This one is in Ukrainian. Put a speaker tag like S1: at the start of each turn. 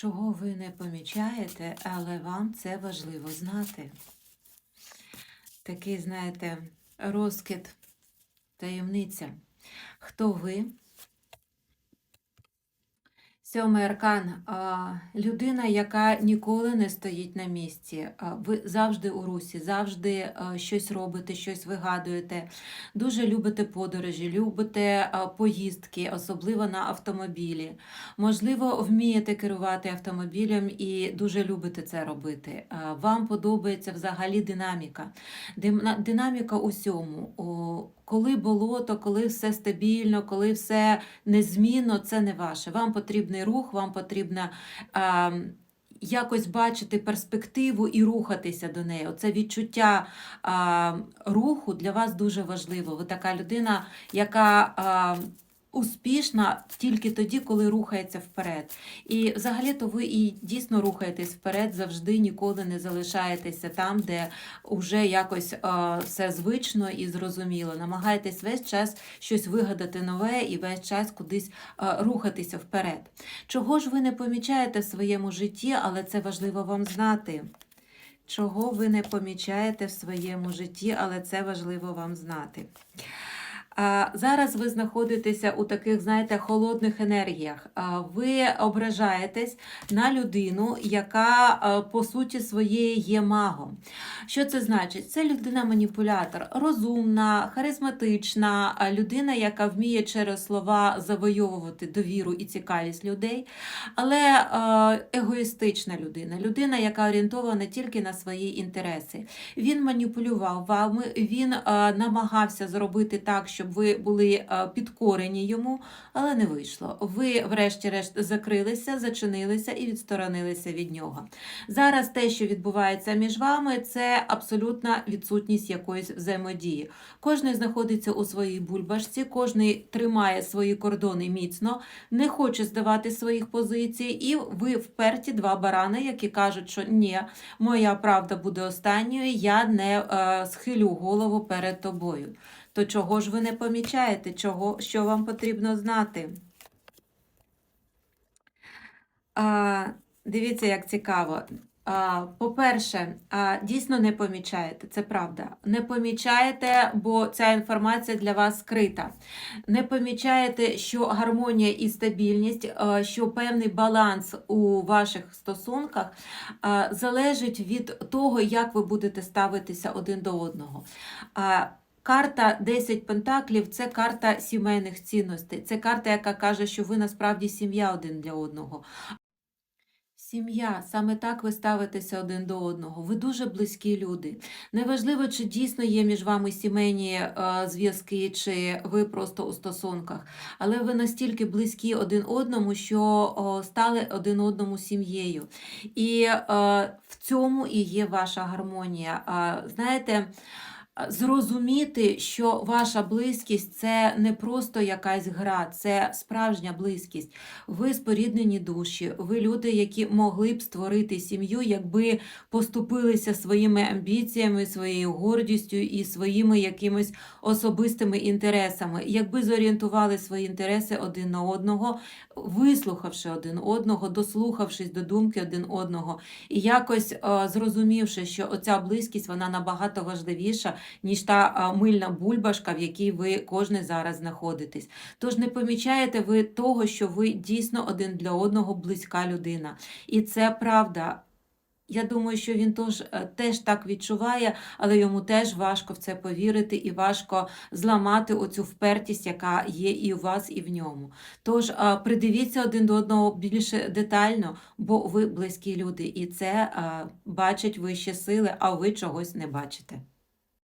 S1: чого ви не помічаєте, але вам це важливо знати. Такий, знаєте, розкид, таємниця. Хто ви? Сьомий аркан. Людина, яка ніколи не стоїть на місці. Ви завжди у русі, завжди щось робите, щось вигадуєте. Дуже любите подорожі, любите поїздки, особливо на автомобілі. Можливо, вмієте керувати автомобілем і дуже любите це робити. Вам подобається взагалі динаміка. Динаміка усьому. Коли болото, коли все стабільно, коли все незмінно, це не ваше. Вам потрібний рух, вам потрібно а, якось бачити перспективу і рухатися до неї. Оце відчуття а, руху для вас дуже важливо. Ви така людина, яка а, успішна тільки тоді, коли рухається вперед. І взагалі-то ви і дійсно рухаєтесь вперед, завжди ніколи не залишаєтеся там, де вже якось а, все звично і зрозуміло. Намагаєтесь весь час щось вигадати нове і весь час кудись а, рухатися вперед. Чого ж ви не помічаєте в своєму житті, але це важливо вам знати. Чого ви не помічаєте в своєму житті, але це важливо вам знати. Зараз ви знаходитеся у таких, знаєте, холодних енергіях. Ви ображаєтесь на людину, яка по суті своєї є магом. Що це значить? Це людина-маніпулятор, розумна, харизматична, людина, яка вміє через слова завойовувати довіру і цікавість людей, але егоїстична людина, людина, яка орієнтована тільки на свої інтереси. Він маніпулював вами, він намагався зробити так, щоб ви були е, підкорені йому, але не вийшло. Ви, врешті-решт, закрилися, зачинилися і відсторонилися від нього. Зараз те, що відбувається між вами, це абсолютна відсутність якоїсь взаємодії. Кожний знаходиться у своїй бульбашці, кожний тримає свої кордони міцно, не хоче здавати своїх позицій, і ви вперті два барани, які кажуть, що ні, моя правда буде останньою, я не е, схилю голову перед тобою. То чого ж ви не помічаєте, чого, що вам потрібно знати? А, дивіться, як цікаво. По-перше, дійсно не помічаєте, це правда. Не помічаєте, бо ця інформація для вас скрита. Не помічаєте, що гармонія і стабільність, що певний баланс у ваших стосунках залежить від того, як ви будете ставитися один до одного. Карта 10 пентаклів це карта сімейних цінностей. Це карта, яка каже, що ви насправді сім'я один для одного. Сім'я, саме так ви ставитеся один до одного. Ви дуже близькі люди. Неважливо, чи дійсно є між вами сімейні е, зв'язки, чи ви просто у стосунках, але ви настільки близькі один одному, що стали один одному сім'єю. І е, в цьому і є ваша гармонія. Знаєте, зрозуміти, що ваша близькість це не просто якась гра, це справжня близькість. Ви споріднені душі, ви люди, які могли б створити сім'ю, якби поступилися своїми амбіціями, своєю гордістю і своїми якимись особистими інтересами, якби зорієнтували свої інтереси один на одного, вислухавши один одного, дослухавшись до думки один одного, і якось е, зрозумівши, що оця близькість вона набагато важливіша, ніж та мильна бульбашка, в якій ви кожен зараз знаходитесь. Тож не помічаєте ви того, що ви дійсно один для одного близька людина. І це правда. Я думаю, що він тож, е, теж так відчуває, але йому теж важко в це повірити і важко зламати оцю впертість, яка є і у вас, і в ньому. Тож придивіться один до одного більше детально, бо ви близькі люди, і це бачать вищі сили, а ви чогось не бачите.